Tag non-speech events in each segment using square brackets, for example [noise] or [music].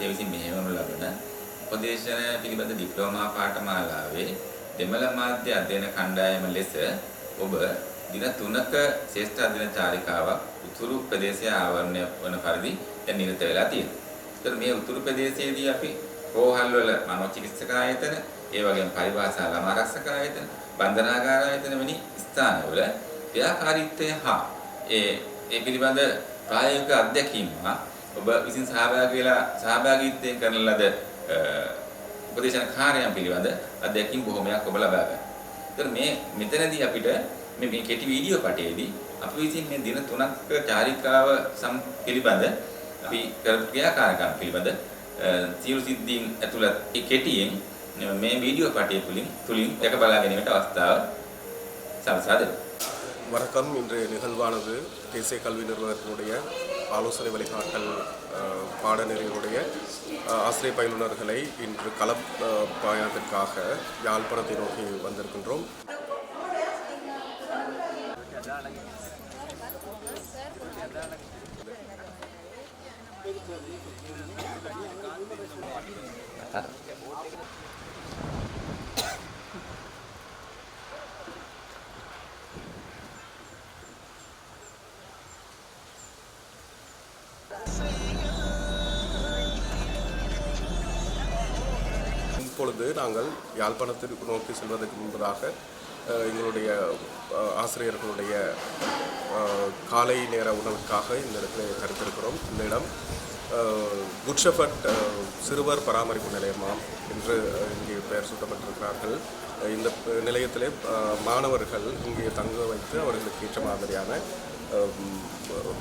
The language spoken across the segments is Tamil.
වහන්සේ විසින් මෙහෙයවනු ලබන උපදේශන පිළිබඳ ඩිප්ලෝමා පාඨමාලාවේ දෙමළ මාධ්‍ය අධ්‍යයන කණ්ඩායම ලෙස ඔබ දින 3ක ශ්‍රේෂ්ඨ අධ්‍යයන චාරිකාවක් උතුරු ප්‍රදේශයේ ආවරණය වන පරිදි දැන් නිරත වෙලා තියෙනවා. ඒතර මේ උතුරු ප්‍රදේශයේදී අපි රෝහල් වල මනෝචිකිත්සක ආයතන, ඒ වගේම පරිභාෂා ළමා ආරක්ෂක ආයතන, බන්ධනාගාර ආයතන වැනි ස්ථානවල ක්‍රියාකාරීත්වය හා ඒ ඒ පිළිබඳ ප්‍රායෝගික අත්දැකීම් හා ඔබ විසින් සහභාගී වෙලා සහභාගීත්වයෙන් කරන ලද අ, උපදේශන කාර්යයන් පිළිබඳ අත්දැකීම් බොහොමයක් ඔබ ලබා ගන්න. ඒතර මේ මෙතනදී අපිට මේ මේ කෙටි වීඩියෝ පටයේදී අපි විසින් මේ දින 3ක චාරිකාව සම් පිළිබඳ අපි කරපු ක්‍රියාකාරකම් පිළිබඳ අ, සියලු සිද්ධීන් ඇතුළත් ඒ කෙටියෙන් මේ වීඩියෝ පටය තුලින් තුලින් දැක බලා ගැනීමට අවස්ථාව සලසා දෙනවා. வணக்கம் இன்றைய நிகழ்வானது தேசிய கல்வி நிறுவனத்தினுடைய ஆலோசனை வழிகாட்டல் பாடநெறிகளுடைய ஆசிரியர் பயிலுனர்களை இன்று கள பாயத்திற்காக யாழ்ப்பாணத்தை நோக்கி வந்திருக்கின்றோம். இப்பொழுது நாங்கள் யாழ்ப்பாணத்திற்கு நோக்கி செல்வதற்கு முன்பதாக எங்களுடைய ஆசிரியர்களுடைய காலை நேர உணவுக்காக இந்த இடத்துல தடுத்திருக்கிறோம் இந்த இடம் குட்ஷபட் சிறுவர் பராமரிப்பு நிலையமாம் என்று இங்கே பெயர் சூட்டப்பட்டிருக்கிறார்கள். இந்த நிலையத்திலே மாணவர்கள் இங்கே தங்க வைத்து அவர்களுக்கு ஏற்ற மாதிரியான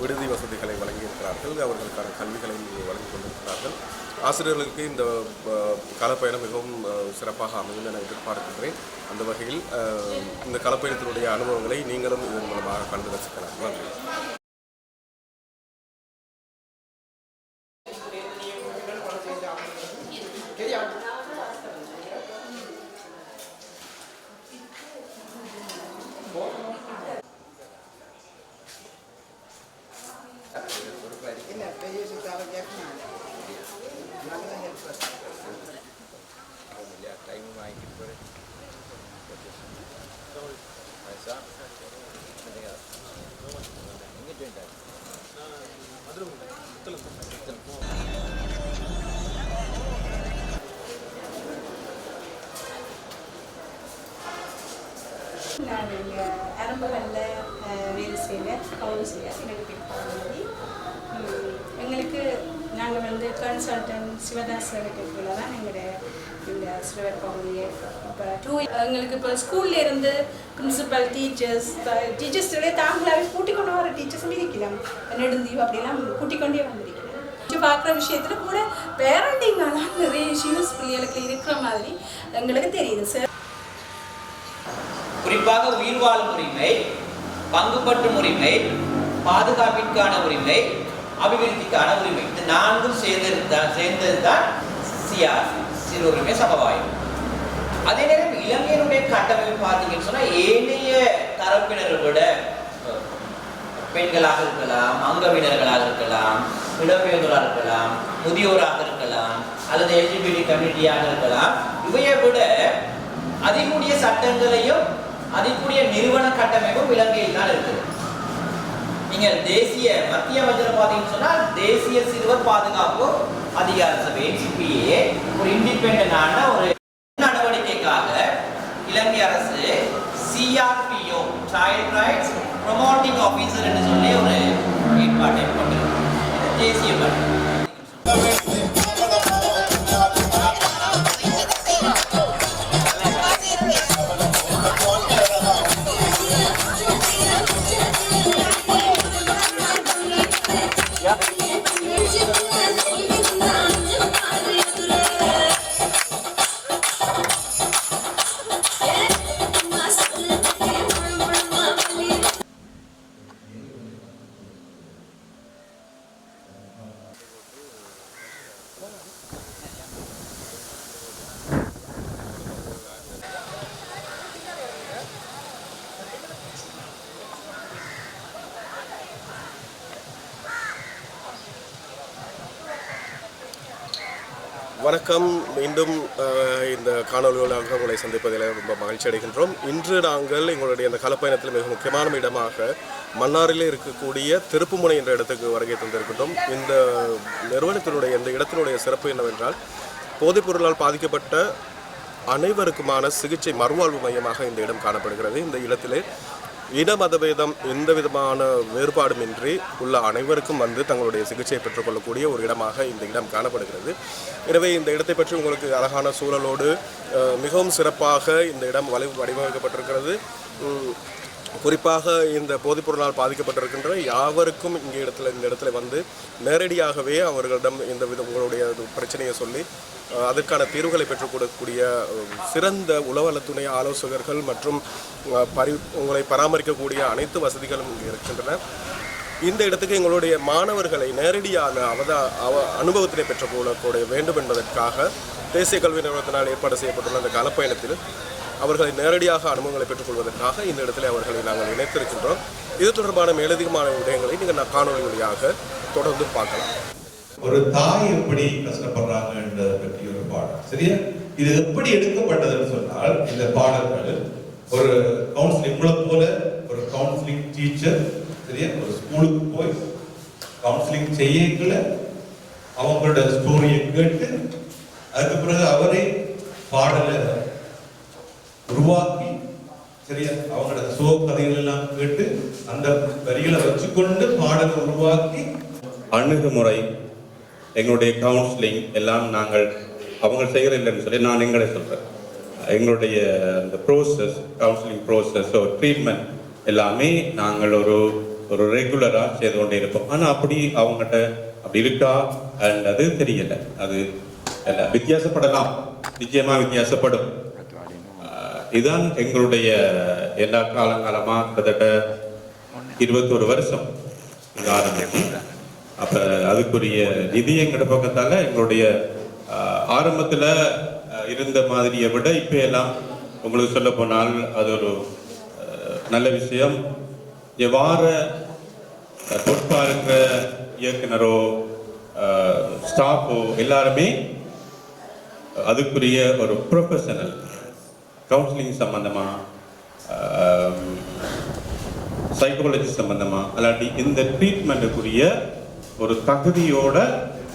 விடுதி வசதிகளை வழங்கியிருக்கிறார்கள். அவர்களுக்கான கல்விகளை வழங்கி கொண்டிருக்கிறார்கள். ஆசிரியர்களுக்கு இந்த கலப்பயணம் களப்பயணம் மிகவும் சிறப்பாக அமையும் என எதிர்பார்க்கின்றேன். அந்த வகையில் இந்த களப்பயணத்தினுடைய அனுபவங்களை நீங்களும் இதன் மூலமாக கண்டு ரசிக்கலாம். நன்றி. நான் இங்கே அரம்பகல்ல வேலை செய்கிறேன் கவுன்சிலர் எனக்கு பிற்பாடு எங்களுக்கு நாங்கள் வந்து கன்சல்டன்ட் சிவதாஸ் இருக்கிறதுல தான் எங்களுடைய இந்த சிறுவர் இப்போ டூ எங்களுக்கு இப்போ ஸ்கூல்ல இருந்து பிரின்சிபல் டீச்சர்ஸ் டீச்சர்ஸ் தாங்களாவே கூட்டிக் கொண்டு வர டீச்சர்ஸும் இருக்கலாம். நெடுந்தீவு அப்படிலாம் கூட்டிக் கொண்டே வந்திருக்கிறேன் பார்க்குற விஷயத்தில் கூட பேரண்டிங்காலாம் நிறைய இஷ்யூஸ் பிள்ளைகளுக்கு இருக்கிற மாதிரி எங்களுக்கு தெரியுது சார் குறிப்பாக உயிர் வாழும் உரிமை பங்குபற்றும் உரிமை பாதுகாப்பிற்கான உரிமை அபிவிருத்திக்கான உரிமை. இந்த நான்கும் சேர்ந்ததுதான் சேர்ந்தது தான் சியாசி சிறுவர்களுமே சமவாயம் அதே நேரம் இலங்கையினுடைய கட்டமைப்பு பார்த்தீங்கன்னு சொன்னா ஏனைய தரப்பினரை விட பெண்களாக இருக்கலாம் அங்கவினர்களாக இருக்கலாம் இடம்பெயர்ந்தோராக இருக்கலாம் முதியோராக இருக்கலாம் அல்லது எல்ஜிபிடி கம்யூனிட்டியாக இருக்கலாம் இவையை விட அதிகூடிய சட்டங்களையும் அதிகூடிய நிறுவன கட்டமைப்பும் இலங்கையில் தான் இருக்குது. நீங்க தேசிய மத்திய அமைச்சர் பார்த்தீங்கன்னு சொன்னால் தேசிய சிறுவர் பாதுகாப்பு அதிகார சபை NCPA ஒரு இண்டிபெண்டான ஒரு நடவடிக்கைக்காக இலங்கை அரசு CRPO child rights promoting officer என்று சொல்லி ஒரு ஏற்பாட்டை கொண்டிருக்கிறது. தேசிய அடைகின்றோம் இன்று நாங்கள் எங்களுடைய இந்த கலப்பயணத்தில் மிக முக்கியமான இடமாக மன்னாரிலே இருக்கக்கூடிய திருப்புமுனை என்ற இடத்துக்கு வருகை தந்திருக்கின்றோம். இந்த நிறுவனத்தினுடைய இந்த இடத்தினுடைய சிறப்பு என்னவென்றால் போதைப் பொருளால் பாதிக்கப்பட்ட அனைவருக்குமான சிகிச்சை மறுவாழ்வு மையமாக இந்த இடம் காணப்படுகிறது. இந்த இடத்திலே இன மதபேதம் எந்த விதமான வேறுபாடுமின்றி உள்ள அனைவருக்கும் வந்து தங்களுடைய சிகிச்சையை பெற்றுக்கொள்ளக்கூடிய ஒரு இடமாக இந்த இடம் காணப்படுகிறது. எனவே இந்த இடத்தை பற்றி உங்களுக்கு அழகான சூழலோடு மிகவும் சிறப்பாக இந்த இடம் வலை வடிவமைக்கப்பட்டிருக்கிறது. குறிப்பாக இந்த போதைப்பொருளால் பாதிக்கப்பட்டிருக்கின்ற யாவருக்கும் இங்கே இடத்துல இந்த இடத்துல வந்து நேரடியாகவே அவர்களிடம் இந்த வித உங்களுடைய பிரச்சனையை சொல்லி அதற்கான தீர்வுகளை பெற்றுக் கொடுக்கக்கூடிய சிறந்த உளவலத்துணை துணை ஆலோசகர்கள் மற்றும் பரி உங்களை பராமரிக்கக்கூடிய அனைத்து வசதிகளும் இங்கே இருக்கின்றன. இந்த இடத்துக்கு எங்களுடைய மாணவர்களை நேரடியான அவத அவ அனுபவத்தினை பெற்றுக்கொள்ளக்கூடிய வேண்டும் என்பதற்காக தேசிய கல்வி நிறுவனத்தினால் ஏற்பாடு செய்யப்பட்டுள்ள அந்த காலப்பயணத்தில் அவர்களை நேரடியாக அனுபவங்களை பெற்றுக்கொள்வதற்காக இந்த இடத்துல அவர்களை நாங்கள் இணைத்திருக்கின்றோம். இது தொடர்பான மேலதிகமான விடயங்களை நீங்கள் நான் காணொலி வழியாக தொடர்ந்து பார்க்கலாம். ஒரு தாய் எப்படி கஷ்டப்படுறாங்கன்றதை பற்றி ஒரு பாடம் சரியா? இது எப்படி எடுக்கப்பட்டதுன்னு சொன்னால் இந்த பாடல்கள் ஒரு கவுன்சிலிங் உங்களை போல ஒரு கவுன்சிலிங் டீச்சர் சரியா? ஒரு ஸ்கூலுக்கு போய் கவுன்சிலிங் செய்யக்குள்ள அவங்களோட ஸ்டோரியை கேட்டு அதுக்கு பிறகு அவரே பாடலை உருவாக்கி சரியா அவங்களோட சோ கதைகள் எல்லாம் கேட்டு அந்த வரிகளை வச்சுக்கொண்டு பாடலை உருவாக்கி அணுகுமுறை எங்களுடைய கவுன்சிலிங் எல்லாம் நாங்கள் அவங்க செய்கிற இல்லைன்னு சொல்லி நான் எங்களை சொல்கிறேன் எங்களுடைய அந்த ப்ரோசஸ் கவுன்சிலிங் ப்ரோசஸ் ட்ரீட்மெண்ட் எல்லாமே நாங்கள் ஒரு ஒரு ரெகுலராக செய்து கொண்டே இருப்போம். ஆனால் அப்படி அவங்ககிட்ட அப்படி இருக்கா அது தெரியலை. அது இல்ல, வித்தியாசப்படலாம். நிச்சயமாக வித்தியாசப்படும். இதுதான் எங்களுடைய எல்லா காலங்காலமாக கிட்டத்தட்ட இருபத்தொரு வருஷம் இங்க ஆரம்பிச்சு. அப்ப அதுக்குரிய நிதி எங்கிட்ட பக்கத்தால எங்களுடைய ஆரம்பத்தில் ஆரம்பத்துல இருந்த மாதிரியை விட இப்ப எல்லாம் உங்களுக்கு சொல்ல போனால் அது ஒரு நல்ல விஷயம். எவ்வாற பொறுப்பா இருக்கிற இயக்குனரோ ஸ்டாஃபோ எல்லாருமே அதுக்குரிய ஒரு ப்ரொஃபஷனல் கவுன்சிலிங் சம்பந்தமா சைக்காலஜி சம்பந்தமா அல்லாட்டி இந்த ட்ரீட்மெண்ட்டுக்குரிய ஒரு தகுதியோட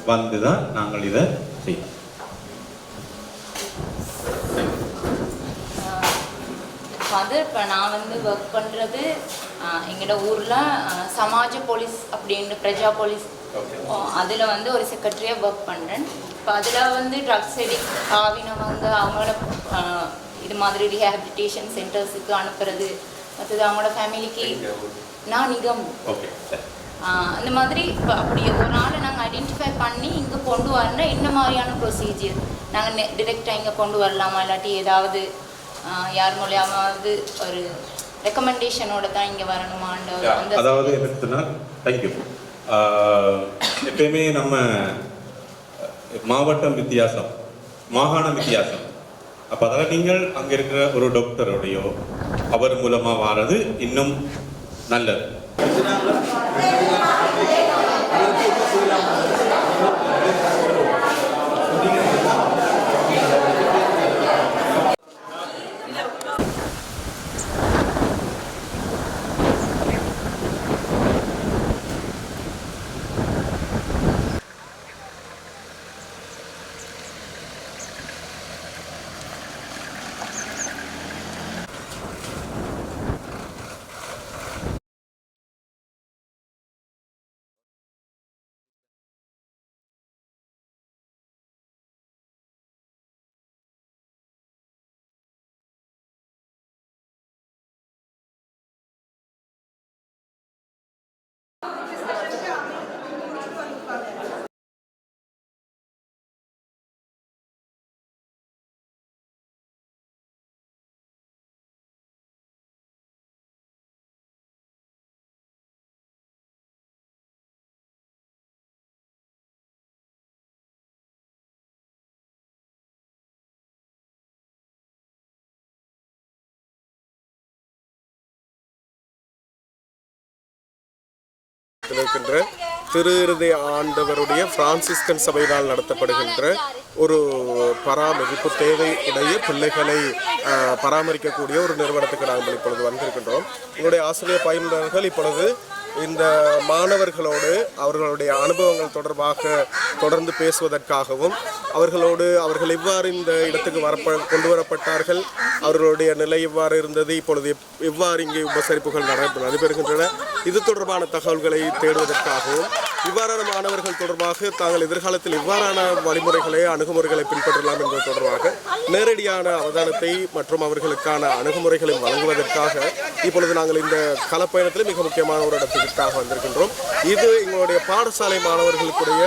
வந்து தான் நாங்கள் இதை செய்யணும் அது இப்போ நான் வந்து ஒர்க் பண்ணுறது எங்களோட ஊரில் சமாஜ போலீஸ் அப்படின்னு பிரஜா போலீஸ். அதில் வந்து ஒரு செக்ரட்டரியாக ஒர்க் பண்ணுறேன் இப்போ அதில் வந்து ட்ரக்ஸ் எடிக் ஆவினவங்க அவங்களோட இது மாதிரி ரீஹாபிலிட்டேஷன் சென்டர்ஸுக்கு அனுப்புறது மற்றது அவங்களோட ஃபேமிலிக்கு நான் ஆஹ் அந்த மாதிரி இப்போ அப்படி ஒரு ஆளை நாங்கள் ஐடென்டிஃபை பண்ணி இங்கே கொண்டு வரணும் என்ன மாதிரியான ப்ரொசீஜர் நாங்கள் டிரெக்டாக இங்கே கொண்டு வரலாமா? இல்லாட்டி ஏதாவது யார் மூலியமாவது ஒரு ரெக்கமெண்டேஷனோட தான் இங்கே வரணுமான்ற அதாவது என்ன சொன்னால் தேங்க்யூ எப்பயுமே நம்ம மாவட்டம் வித்தியாசம் மாகாணம் வித்தியாசம். அப்போ அதனால் நீங்கள் அங்கே இருக்கிற ஒரு டாக்டருடையோ அவர் மூலமாக வாரது இன்னும் நல்லது. இருக்கின்ற திரு ஆண்டவருடைய பிரான்சிஸ்கன் சபையினால் நடத்தப்படுகின்ற ஒரு பராமரிப்பு தேவை இடையே பிள்ளைகளை பராமரிக்கக்கூடிய ஒரு நிறுவனத்துக்கு நாங்கள் இப்பொழுது வந்திருக்கின்றோம். உங்களுடைய ஆசிரியர் பயிலுநர்கள் இப்பொழுது இந்த மாணவர்களோடு அவர்களுடைய அனுபவங்கள் தொடர்பாக தொடர்ந்து பேசுவதற்காகவும் அவர்களோடு அவர்கள் எவ்வாறு இந்த இடத்துக்கு வரப்ப கொண்டு வரப்பட்டார்கள் அவர்களுடைய நிலை எவ்வாறு இருந்தது இப்பொழுது இவ்வாறு எவ்வாறு இங்கே உபசரிப்புகள் நட- நடைபெறுகின்றன. இது தொடர்பான தகவல்களை தேடுவதற்காகவும் இவ்வாறான மாணவர்கள் தொடர்பாக தாங்கள் எதிர்காலத்தில் இவ்வாறான வழிமுறைகளை அணுகுமுறைகளை பின்பற்றலாம் என்பது தொடர்பாக நேரடியான அவதானத்தை மற்றும் அவர்களுக்கான அணுகுமுறைகளை வழங்குவதற்காக இப்பொழுது நாங்கள் இந்த களப்பயணத்தில் மிக முக்கியமான ஒரு இடத்திற்காக வந்திருக்கின்றோம். இது எங்களுடைய பாடசாலை மாணவர்களுக்குடைய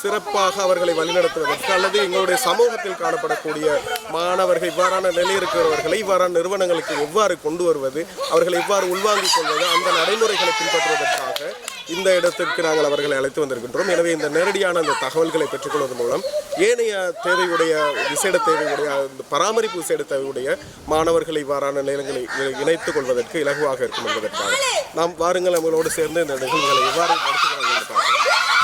சிறப்பாக அவர்களை வழிநடத்துவதற்கு அல்லது எங்களுடைய சமூகத்தில் காணப்படக்கூடிய மாணவர்கள் இவ்வாறான நிலை இருக்கிறவர்களை இவ்வாறான நிறுவனங்களுக்கு எவ்வாறு கொண்டு வருவது அவர்களை எவ்வாறு உள்வாங்கிக் கொள்வது அந்த நடைமுறைகளை பின்பற்றுவதற்காக இந்த இடத்திற்கு நாங்கள் அவர்களை அழைத்து வந்திருக்கின்றோம். எனவே இந்த நேரடியான அந்த தகவல்களை பெற்றுக்கொள்வதன் மூலம் ஏனைய தேவையுடைய விசேட தேவையுடைய பராமரிப்பு விசேட தேவையுடைய மாணவர்களை இவ்வாறான நிலைகளை இணைத்துக் கொள்வதற்கு இலகுவாக இருக்கும் என்பதற்காக. நாம் வாருங்கள் நம்மளோடு சேர்ந்து இந்த நிகழ்வுகளை எவ்வாறு நடத்துகிறார்கள் என்று பார்க்கலாம்.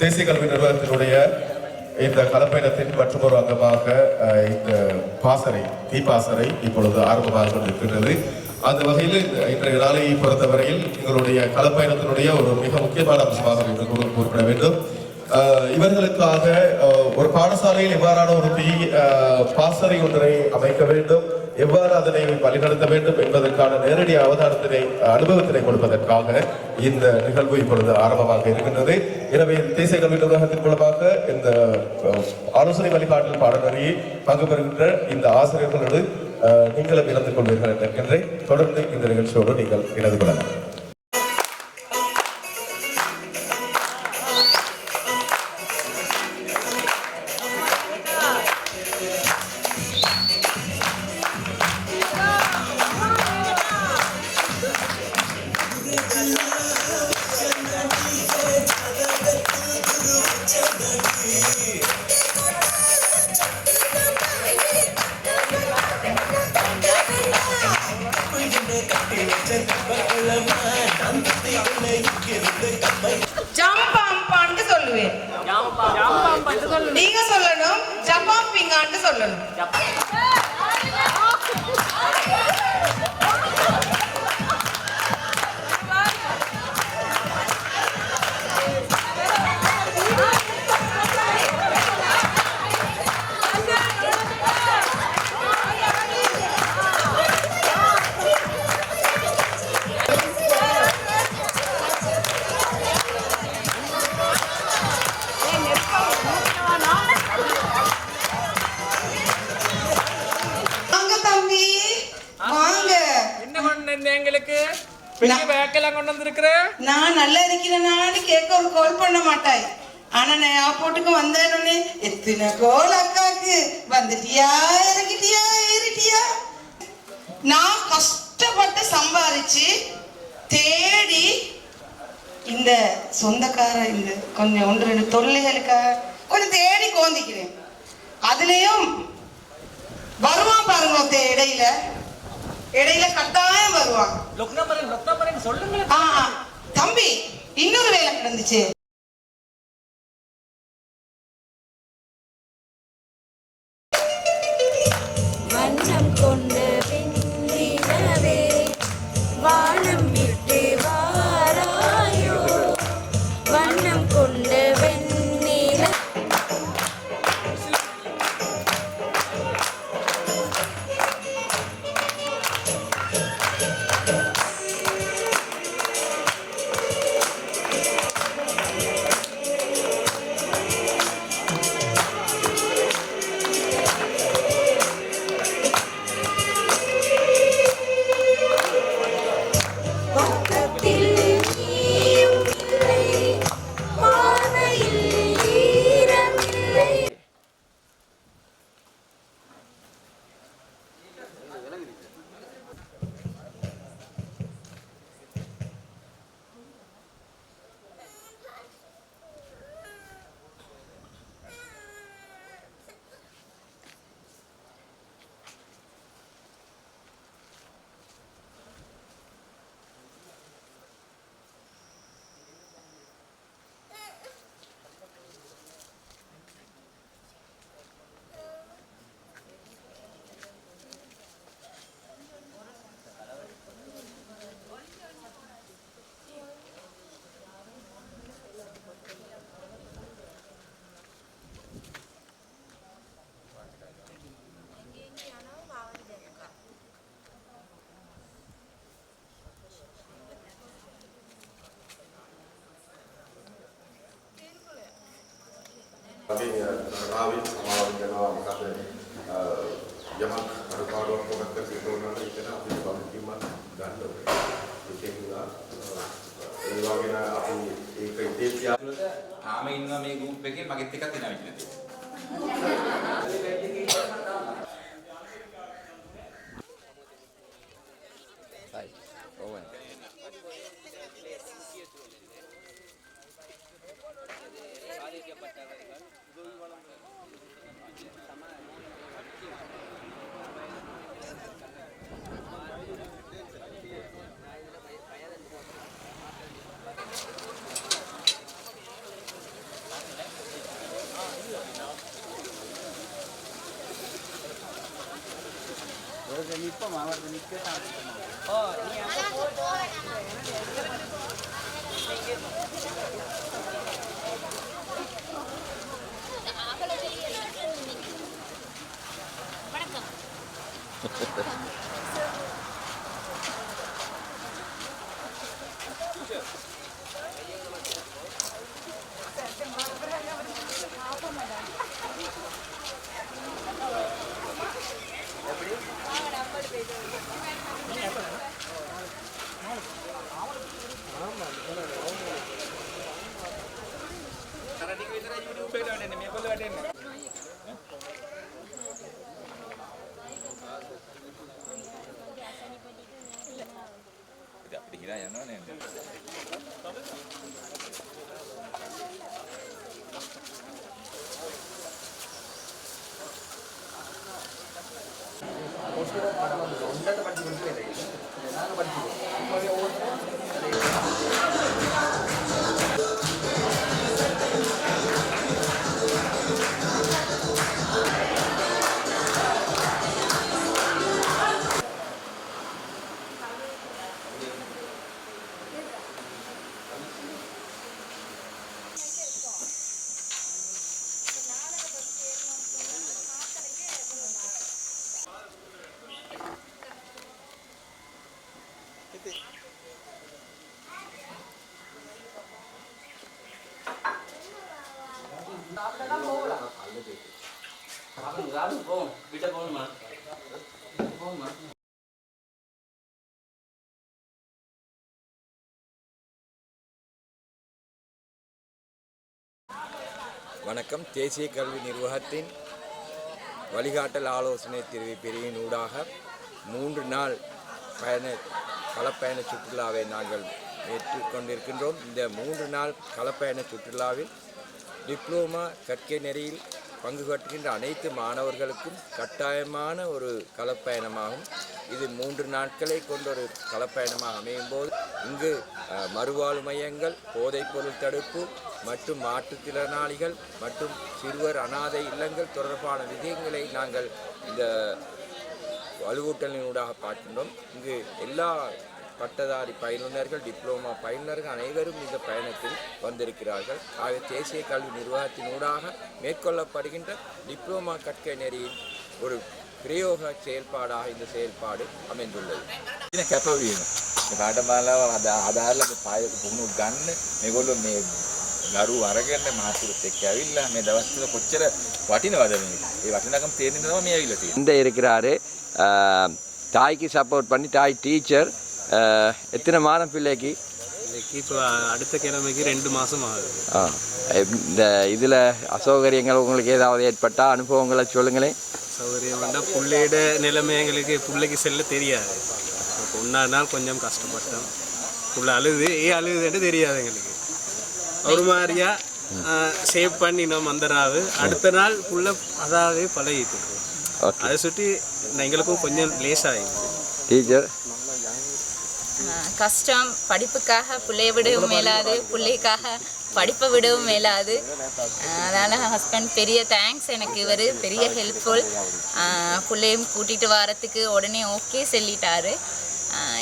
தேசிய கல்வி நிறுவனத்தினுடைய இந்த கலப்பயணத்தின் மற்றொரு அங்கமாக இந்த பாசறை தீ பாசறை இப்பொழுது ஆரம்பமாக கொண்டிருக்கின்றது. அந்த வகையில் இன்றைய நாளை பொறுத்தவரையில் எங்களுடைய கலப்பயணத்தினுடைய ஒரு மிக முக்கியமான அம்சமாக என்று குறிப்பிட வேண்டும். இவர்களுக்காக ஒரு பாடசாலையில் இவ்வாறான ஒரு தீ பாசறை ஒன்றை அமைக்க வேண்டும். எவ்வாறு அதனை வழிநடத்த வேண்டும் என்பதற்கான நேரடி அவதாரத்தினை அனுபவத்தினை கொடுப்பதற்காக இந்த நிகழ்வு இப்பொழுது ஆரம்பமாக இருக்கின்றது. எனவே தேசிய கல்வி நிர்வாகத்தின் மூலமாக இந்த ஆலோசனை வழிகாட்டல் பாடநெறியை பங்கு பெறுகின்ற இந்த ஆசிரியர்களோடு நீங்களும் இணைந்து கொள்வீர்கள் என்கின்றேன் தொடர்ந்து இந்த நிகழ்ச்சியோடு நீங்கள் இணைந்து கொள்ளலாம். மாட்டாய். ஆனா நான் ஏர்போர்ட்டுக்கு வந்தேன்னு எத்தனை கோல் அக்காக்கு? வந்துட்டியா இறங்கிட்டியா ஏறிட்டியா? நான் கஷ்டப்பட்டு சம்பாரிச்சு தேடி இந்த சொந்தக்கார இந்த கொஞ்சம் ஒன்று ரெண்டு தொல்லைகளுக்காக கொஞ்சம் தேடி கோந்திக்கிறேன். அதுலயும் வருவான் பாருங்க ஒருத்தன் இடையில. இடையில கட்டாயம் வருவான். தம்பி இன்னொரு வேலை கிடந்துச்சு කලින් තරගාවේ සමාවන් කරනවා මොකද යමක් හරපාඩුවක් කොහොමද සිදුවනවා කියන අපි බලකීම ගන්න ඕනේ. ඒකෙන් ඒ වගේ අපි ඒක ඉතිේ පියාතුලට තාම ඉන්න මේ ගෲප් එකේ මගෙත් එකක් එනවා කියලා තියෙනවා. அவர்கிட்ட நிற்போம் அவர்கிட்ட நிற்க வணக்கம். [laughs] කරටික විතරයි YouTube එකට වැටෙන්නේ මේගොල්ලෝ වැටෙන්නේ ඉතින් අපිට හිලා යනවා නේද நாங்கள் படித்து கொடுத்து நாங்கள் படித்து வணக்கம். தேசிய கல்வி நிர்வாகத்தின் வழிகாட்டல் ஆலோசனை திருவி பிரிவின் ஊடாக மூன்று நாள் பயண களப்பயண சுற்றுலாவை நாங்கள் ஏற்றுக்கொண்டிருக்கின்றோம். இந்த மூன்று நாள் களப்பயண சுற்றுலாவில் டிப்ளோமா கற்கை நெறியில் பங்கு பெற்றுகின்ற அனைத்து மாணவர்களுக்கும் கட்டாயமான ஒரு களப்பயணமாகும். இது மூன்று நாட்களை கொண்ட ஒரு களப்பயணமாக அமையும் போது இங்கு மறுவாழ்வு மையங்கள் போதைப்பொருள் தடுப்பு மற்றும் மாற்றுத்திறனாளிகள் மற்றும் சிறுவர் அனாதை இல்லங்கள் தொடர்பான விடயங்களை நாங்கள் இந்த வலுவூட்டலினூடாக பார்க்கின்றோம் இங்கு எல்லா பட்டதாரி பயிலுனர்கள் டிப்ளோமா பயிலுனர்கள் அனைவரும் இந்த பயணத்தில் வந்திருக்கிறார்கள் ஆகவே தேசிய கல்வி நிர்வாகத்தினூடாக மேற்கொள்ளப்படுகின்ற டிப்ளோமா கற்கை நெறியின் ஒரு பிரயோக செயல்பாடாக இந்த செயல்பாடு அமைந்துள்ளது ඉතින් කැපවීම. මේ පාඨමාලාව අද ආධාරලා මේ පායක පුහුණු ගන්න මේගොල්ලෝ මේ ගරු අරගෙන මහතුරුත් එක්ක ඇවිල්ලා මේ දවස් තුන කොච්චර වටිනවද මේක. ඒ වටිනකම තේරෙන්න තමයි මේ ඇවිල්ලා තියෙන්නේ. இந்த இருக்கிறாரு அஹ், தாய்க்கு சப்போர்ட் பண்ணி தாய் டீச்சர் எத்தனை மாதம் பிள்ளைக்கு இன்னைக்கு இப்போ அடுத்த கிழமைக்கு ரெண்டு மாதம் ஆகுது ஆ, இந்த இதில் அசௌகரியங்கள் உங்களுக்கு ஏதாவது ஏற்பட்டால் அனுபவங்களை சொல்லுங்களேன் சௌகரியம் வேண்டாம் புள்ளையோட நிலைமை எங்களுக்கு பிள்ளைக்கு செல்ல தெரியாது ஒன்றா நாள் கொஞ்சம் கஷ்டப்பட்டோம் புள்ள அழுது ஏ அழுதுன்னு தெரியாது எங்களுக்கு ஒரு மாதிரியா சேவ் பண்ணினோம் அந்த நாள் அடுத்த நாள் புள்ள அதாவே பழகிட்டு ஓகே அதை சுற்றி எங்களுக்கும் கொஞ்சம் லேஸ் ஆகிடுது டீச்சர் கஷ்டம் படிப்புக்காக பிள்ளைய விடவும் மேலாது பிள்ளைக்காக படிப்பை விடவும் மேலாது. அதனால் ஹஸ்பண்ட் பெரிய தேங்க்ஸ் எனக்கு இவர் பெரிய ஹெல்ப்ஃபுல் பிள்ளையும் கூட்டிகிட்டு வரத்துக்கு உடனே ஓகே சொல்லிட்டாரு.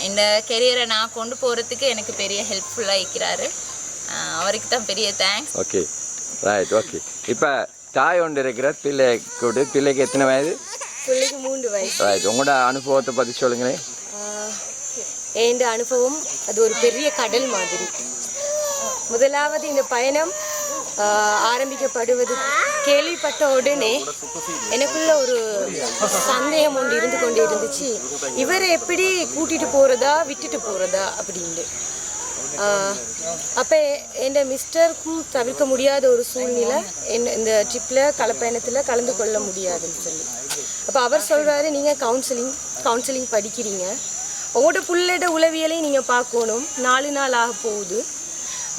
இந்த கெரியரை நான் கொண்டு போகிறதுக்கு எனக்கு பெரிய ஹெல்ப்ஃபுல்லாக இருக்கிறாரு. அவருக்கு தான் பெரிய தேங்க்ஸ் ஓகே ரைட் ஓகே இப்போ தாய் ஒன்று இருக்கிற பிள்ளை கூட்டு பிள்ளைக்கு எத்தனை வயது? பிள்ளைக்கு மூன்று வயசு. ரைட் உங்களோட அனுபவத்தை பற்றி சொல்லுங்களேன். என் அனுபவம் அது ஒரு பெரிய கடல் மாதிரி. முதலாவது இந்த பயணம் ஆஹ், ஆரம்பிக்கப்படுவது கேள்விப்பட்ட உடனே எனக்குள்ள ஒரு சந்தேகம் ஒன்று இருந்து கொண்டே இருந்துச்சு. இவரை எப்படி கூட்டிட்டு போறதா விட்டுட்டு போறதா அப்படின்ட்டு. ஆஹ் அப்போ என் மிஸ்டருக்கும் தவிர்க்க முடியாத ஒரு சூழ்நிலை என் இந்த ட்ரிப்பில் கலப்பயணத்தில் கலந்து கொள்ள முடியாதுன்னு சொல்லி. அப்போ அவர் சொல்கிறாரு நீங்கள் கவுன்சிலிங் கவுன்சிலிங் படிக்கிறீங்க. உங்களோட புள்ளோட உளவியலையும் நீங்கள் பார்க்கணும். நாலு நாள் ஆக போகுது.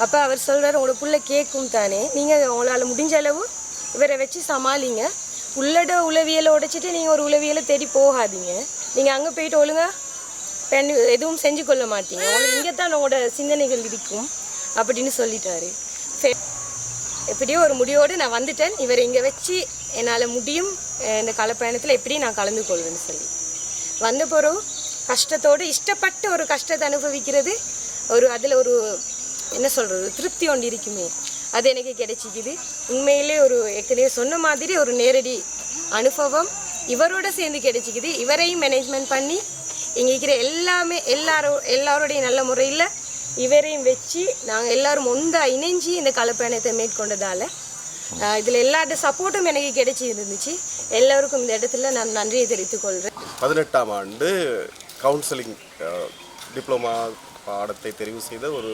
அப்போ அவர் சொல்கிறாரு உங்களோட புள்ள கேட்கும் தானே. நீங்கள் உங்களால் முடிஞ்ச அளவு இவரை வச்சு சமாளிங்க. உள்ளட உளவியலை உடைச்சிட்டு நீங்கள் ஒரு உளவியலை தேடி போகாதீங்க. நீங்கள் அங்கே போயிட்டு ஒழுங்கா பெண் எதுவும் செஞ்சு கொள்ள மாட்டீங்க. உங்களுக்கு இங்கே தான் உங்களோட சிந்தனைகள் இருக்கும் அப்படின்னு சொல்லிட்டாரு. ஃபே- எப்படியோ ஒரு முடிவோடு நான் வந்துட்டேன். இவர் இங்கே வச்சு என்னால் முடியும். இந்த கலப்பயணத்தில் எப்படி நான் கலந்து கொள்வேன்னு சொல்லி. வந்த பிறகு கஷ்டத்தோடு இஷ்டப்பட்டு ஒரு கஷ்டத்தை அனுபவிக்கிறது. ஒரு அதில் ஒரு என்ன சொல்கிறது திருப்தி ஒன்று இருக்குமே. அது எனக்கு கிடைச்சிக்குது. உண்மையிலே ஒரு ஏற்கனவே சொன்ன மாதிரி ஒரு நேரடி அனுபவம். இவரோட சேர்ந்து கிடைச்சிக்குது. இவரையும் மேனேஜ்மெண்ட் பண்ணி இங்கே இருக்கிற எல்லாமே எல்லாரும் எல்லாருடைய நல்ல முறையில் இவரையும் வச்சு நாங்கள் எல்லாரும் ஒன்றா இணைஞ்சு இந்த கலப்பயணத்தை மேற்கொண்டதால் இதில் எல்லாருடைய சப்போர்ட்டும் எனக்கு கிடைச்சி இருந்துச்சு எல்லோருக்கும் இந்த இடத்துல நான் நன்றியை தெரிவித்துக் கொள்கிறேன் பதினெட்டாம் ஆண்டு கவுன்சிலிங் டிப்ளமா பாடத்தை தெரிவு செய்த ஒரு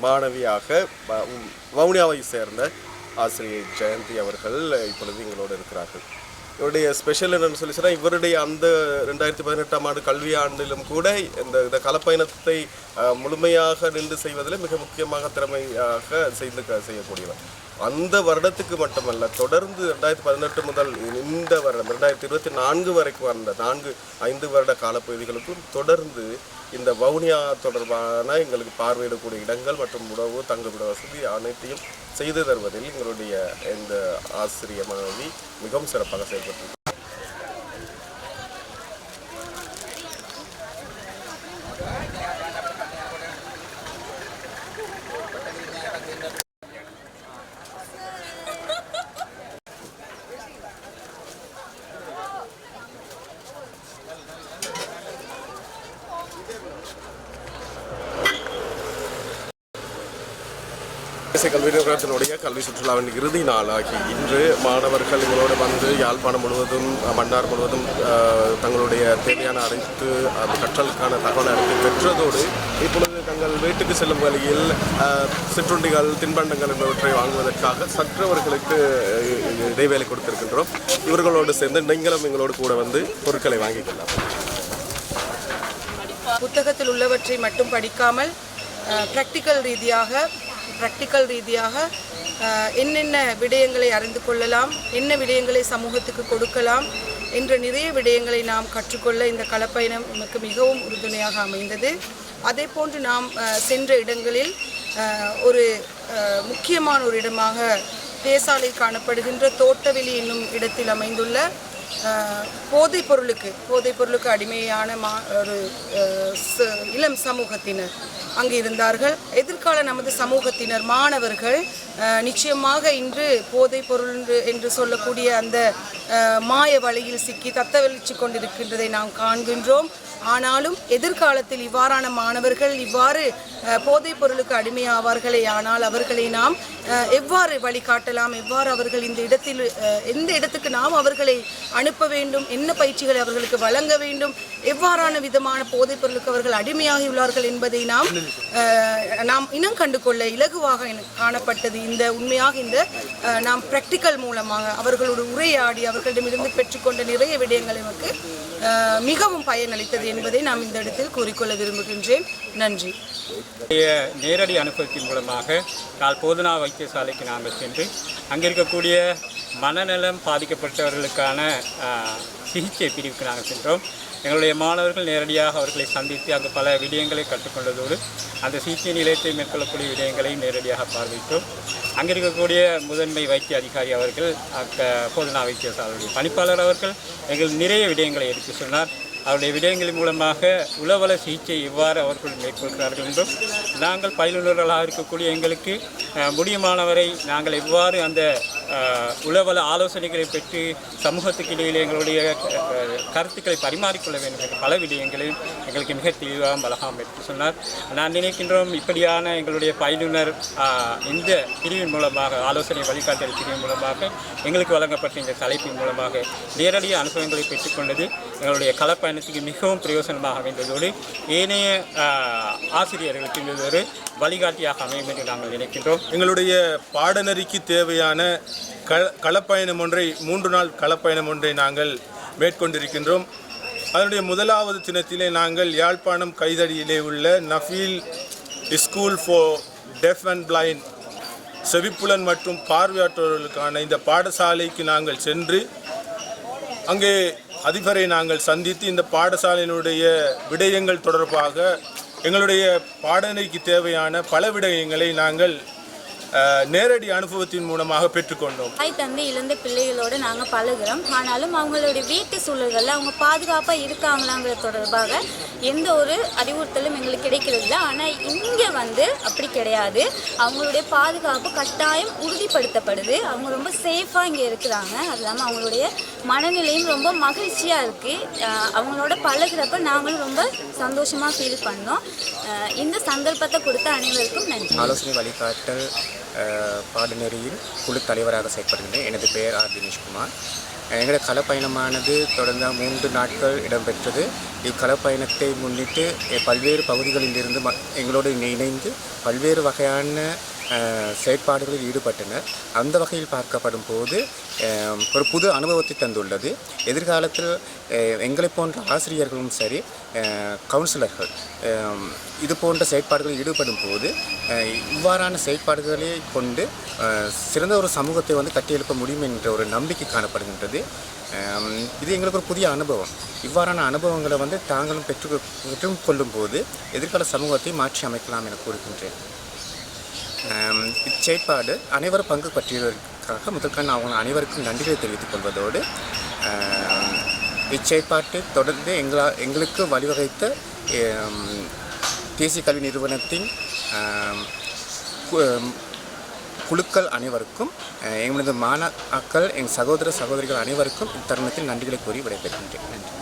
மாணவியாக வ- வவுனியாவை சேர்ந்த ஆசிரியர் ஜெயந்தி அவர்கள் இப்பொழுது எங்களோடு இருக்கிறார்கள். இவருடைய ஸ்பெஷல் என்னன்னு சொல்லி சொன்னால் இவருடைய அந்த ரெண்டாயிரத்தி பதினெட்டாம் ஆண்டு கல்வி ஆண்டிலும் கூட இந்த இந்த கலப்பயணத்தை முழுமையாக நின்று செய்வதில் மிக முக்கியமாக திறமையாக செய்து செய்யக்கூடியவர். அந்த வருடத்துக்கு மட்டுமல்ல தொடர்ந்து ரெண்டாயிரத்தி பதினெட்டு முதல் இந்த வருடம் ரெண்டாயிரத்தி இருபத்தி நான்கு வரைக்கும் அந்த நான்கு ஐந்து வருட காலப்பகுதிகளுக்கும் தொடர்ந்து இந்த வவுனியா தொடர்பான எங்களுக்கு பார்வையிடக்கூடிய இடங்கள் மற்றும் உணவு தங்குமிட வசதி அனைத்தையும் செய்து தருவதில் எங்களுடைய இந்த ஆசிரிய மாணவி மிகவும் சிறப்பாக செயல்பட்டு தேசிய கல்வி நிறுவனத்தினுடைய கல்வி சுற்றுலாவின் இறுதி நாளாகி இன்று மாணவர்கள் இவங்களோடு வந்து யாழ்ப்பாணம் முழுவதும் மன்னார் முழுவதும் தங்களுடைய தேவையான அனைத்து கற்றலுக்கான தகவல் அறிந்து பெற்றதோடு இப்பொழுது தங்கள் வீட்டுக்கு செல்லும் வழியில் சிற்றுண்டிகள் தின்பண்டங்கள் என்பவற்றை வாங்குவதற்காக சற்றவர்களுக்கு இடைவேளை கொடுத்திருக்கின்றோம். இவர்களோடு சேர்ந்து நீங்களும் எங்களோடு கூட வந்து பொருட்களை வாங்கிக்கலாம். புத்தகத்தில் உள்ளவற்றை மட்டும் படிக்காமல் ப்ராக்டிக்கல் ரீதியாக ப்ராக்டிக்கல் ரீதியாக என்னென்ன விடயங்களை அறிந்து கொள்ளலாம் என்ன விடயங்களை சமூகத்துக்கு கொடுக்கலாம் என்ற நிறைய விடயங்களை நாம் கற்றுக்கொள்ள இந்த களப்பயணம் நமக்கு மிகவும் உறுதுணையாக அமைந்தது. அதே போன்று நாம் சென்ற இடங்களில் ஒரு முக்கியமான ஒரு இடமாக பேசாலை காணப்படுகின்ற தோட்டவெளி என்னும் இடத்தில் அமைந்துள்ள போதைப் பொருளுக்கு போதைப் பொருளுக்கு அடிமையான மா ஒரு ச- இளம் சமூகத்தினர் அங்கு இருந்தார்கள். எதிர்கால நமது சமூகத்தினர் மாணவர்கள் நிச்சயமாக இன்று போதைப் பொருள் என்று- சொல்லக்கூடிய அந்த மாய வழியில் சிக்கி தத்தவெளிச்சு கொண்டிருக்கின்றதை நாம் காண்கின்றோம். ஆனாலும் எதிர்காலத்தில் இவ்வாறான மாணவர்கள் இவ்வாறு போதைப் பொருளுக்கு அடிமையாவார்களே ஆனால் அவர்களை நாம் எவ்வாறு வழிகாட்டலாம்? எவ்வாறு அவர்கள் இந்த இடத்தில் எந்த இடத்துக்கு நாம் அவர்களை அனுப்ப வேண்டும்? என்ன பயிற்சிகளை அவர்களுக்கு வழங்க வேண்டும்? எவ்வாறான விதமான போதைப் பொருளுக்கு அவர்கள் அடிமையாகியுள்ளார்கள் என்பதை நாம் அஹ், நாம் இனம் கண்டு கொள்ள இலகுவாக காணப்பட்டது. இந்த உண்மையாக இந்த நாம் பிராக்டிக்கல் மூலமாக அவர்களோடு உரையாடி அவர்களிடமிருந்து பெற்றுக்கொண்ட நிறைய விடயங்கள் நமக்கு மிகவும் பயனளித்தது. என்பதை நாம் இந்த இடத்தில் கூறிக்கொள்ள விரும்புகின்றேன். நன்றி. நேரடி அனுபவத்தின் மூலமாக கால் போதனா வைத்தியசாலைக்கு நாம் சென்று அங்கே இருக்கக்கூடிய மனநலம் பாதிக்கப்பட்டவர்களுக்கான சிகிச்சை பிரிவுக்கு நாங்கள் சென்றோம். எங்களுடைய மாணவர்கள் நேரடியாக அவர்களை சந்தித்து அங்கு பல விடயங்களை கற்றுக்கொண்டதோடு அந்த சிகிச்சை நிலையத்தை மேற்கொள்ளக்கூடிய விடயங்களை நேரடியாக பார்வையிட்டோம். அங்கே இருக்கக்கூடிய முதன்மை வைத்திய அதிகாரி அவர்கள் அக்க போதனா வைத்தியசாலையுடைய பணிப்பாளர் அவர்கள் எங்கள் நிறைய விடயங்களை எடுத்து சொன்னார். அவருடைய விடயங்களின் மூலமாக உளவல சிகிச்சை எவ்வாறு அவர்கள் மேற்கொள்கிறார்கள் என்றும் நாங்கள் பயிலுநர்களாக இருக்கக்கூடிய எங்களுக்கு முடியுமானவரை நாங்கள் எவ்வாறு அந்த உளவல ஆலோசனைகளை பெற்று சமூகத்துக்கு இடையிலே எங்களுடைய கருத்துக்களை பரிமாறிக்கொள்ள வேண்டும் என்ற பல விடயங்களில் எங்களுக்கு மிக தெளிவாக பலகாம் என்று சொன்னார். நான் நினைக்கின்றோம் இப்படியான எங்களுடைய பயிலுனர் இந்த பிரிவின் மூலமாக ஆலோசனை வழிகாட்டல் பிரிவின் மூலமாக எங்களுக்கு வழங்கப்பட்ட இந்த தலைப்பின் மூலமாக நேரடிய அனுபவங்களை பெற்றுக்கொண்டது எங்களுடைய களப்பயணத்துக்கு மிகவும் பிரயோசனமாக அமைந்ததோடு ஏனைய ஆசிரியர்களுக்கு இது ஒரு வழிகாட்டியாக அமையும் என்று நாங்கள் நினைக்கின்றோம். எங்களுடைய பாடநெறிக்கு தேவையான கள களப்பயணம் ஒன்றை மூன்று நாள் களப்பயணம் ஒன்றை நாங்கள் மேற்கொண்டிருக்கின்றோம். அதனுடைய முதலாவது தினத்திலே நாங்கள் யாழ்ப்பாணம் கைதடியிலே உள்ள Nafeel school for deaf and blind செவிப்புலன் மற்றும் பார்வையாற்றவர்களுக்கான இந்த பாடசாலைக்கு நாங்கள் சென்று அங்கே அதிபரை நாங்கள் சந்தித்து இந்த பாடசாலையினுடைய விடயங்கள் தொடர்பாக எங்களுடைய பாடனைக்கு தேவையான பல விடயங்களை நாங்கள் நேரடி அனுபவத்தின் மூலமாக பெற்றுக்கொண்டோம். தாய் தந்தை இழந்த பிள்ளைகளோடு நாங்கள் பழகுறோம். ஆனாலும் அவங்களுடைய வீட்டு சூழல்களில் அவங்க பாதுகாப்பாக இருக்காங்களாங்கிறது தொடர்பாக எந்த ஒரு அறிவுறுத்தலும் எங்களுக்கு கிடைக்கிறது இல்லை ஆனால் இங்கே வந்து அப்படி கிடையாது. அவங்களுடைய பாதுகாப்பு கட்டாயம் உறுதிப்படுத்தப்படுது. அவங்க ரொம்ப சேஃபாக இங்கே இருக்கிறாங்க. அது இல்லாமல் அவங்களுடைய மனநிலையும் ரொம்ப மகிழ்ச்சியாக இருக்குது அவங்களோட பழகுறப்ப நாங்களும் ரொம்ப சந்தோஷமாக ஃபீல் பண்ணோம். இந்த சந்தர்ப்பத்தை கொடுத்த அனைவருக்கும் நன்றி. ஆலோசனை வழிகாட்டல் பாடநெறியில் குழு தலைவராக செயற்படுகின்றேன் எனது பெயர் ஆர். தினேஷ்குமார். எங்களோட களப்பயணமானது தொடர்ந்த மூன்று நாட்கள் இடம்பெற்றது. இக்களப்பயணத்தை முன்னிட்டு பல்வேறு பகுதிகளிலிருந்து ம எங்களோடு இணைந்து பல்வேறு வகையான செயற்பாடுகளில் ஈடுபட்டனர். அந்த வகையில் பார்க்கப்படும் போது ஒரு புது அனுபவத்தை தந்துள்ளது. எதிர்காலத்தில் எங்களை போன்ற ஆசிரியர்களும் சரி கவுன்சிலர்கள் இது போன்ற செயற்பாடுகளில் ஈடுபடும் போது இவ்வாறான செயற்பாடுகளை கொண்டு சிறந்த ஒரு சமூகத்தை வந்து கட்டியெழுப்ப முடியும் என்ற ஒரு நம்பிக்கை காணப்படுகின்றது. இது எங்களுக்கு ஒரு புதிய அனுபவம். இவ்வாறான அனுபவங்களை வந்து தாங்களும் பெற்று பெற்றுக்கொள்ளும் போது எதிர்கால சமூகத்தை மாற்றி அமைக்கலாம் என கூறுகின்றேன். இச்செயற்பாடு அனைவரும் பங்கு பற்றியதற்காக முதற்கான அவங்க அனைவருக்கும் நன்றிகளை தெரிவித்துக் கொள்வதோடு இச்செயற்பாட்டை தொடர்ந்து எங்களா எங்களுக்கு வழிவகைத்த தேசிய கல்வி நிறுவனத்தின் கு- குழுக்கள் அனைவருக்கும் எங்களது மாணாக்கள் எங்கள் சகோதர சகோதரிகள் அனைவருக்கும் இத்தருணத்தில் நன்றிகளை கூறி விடைபெறுகின்றேன். நன்றி.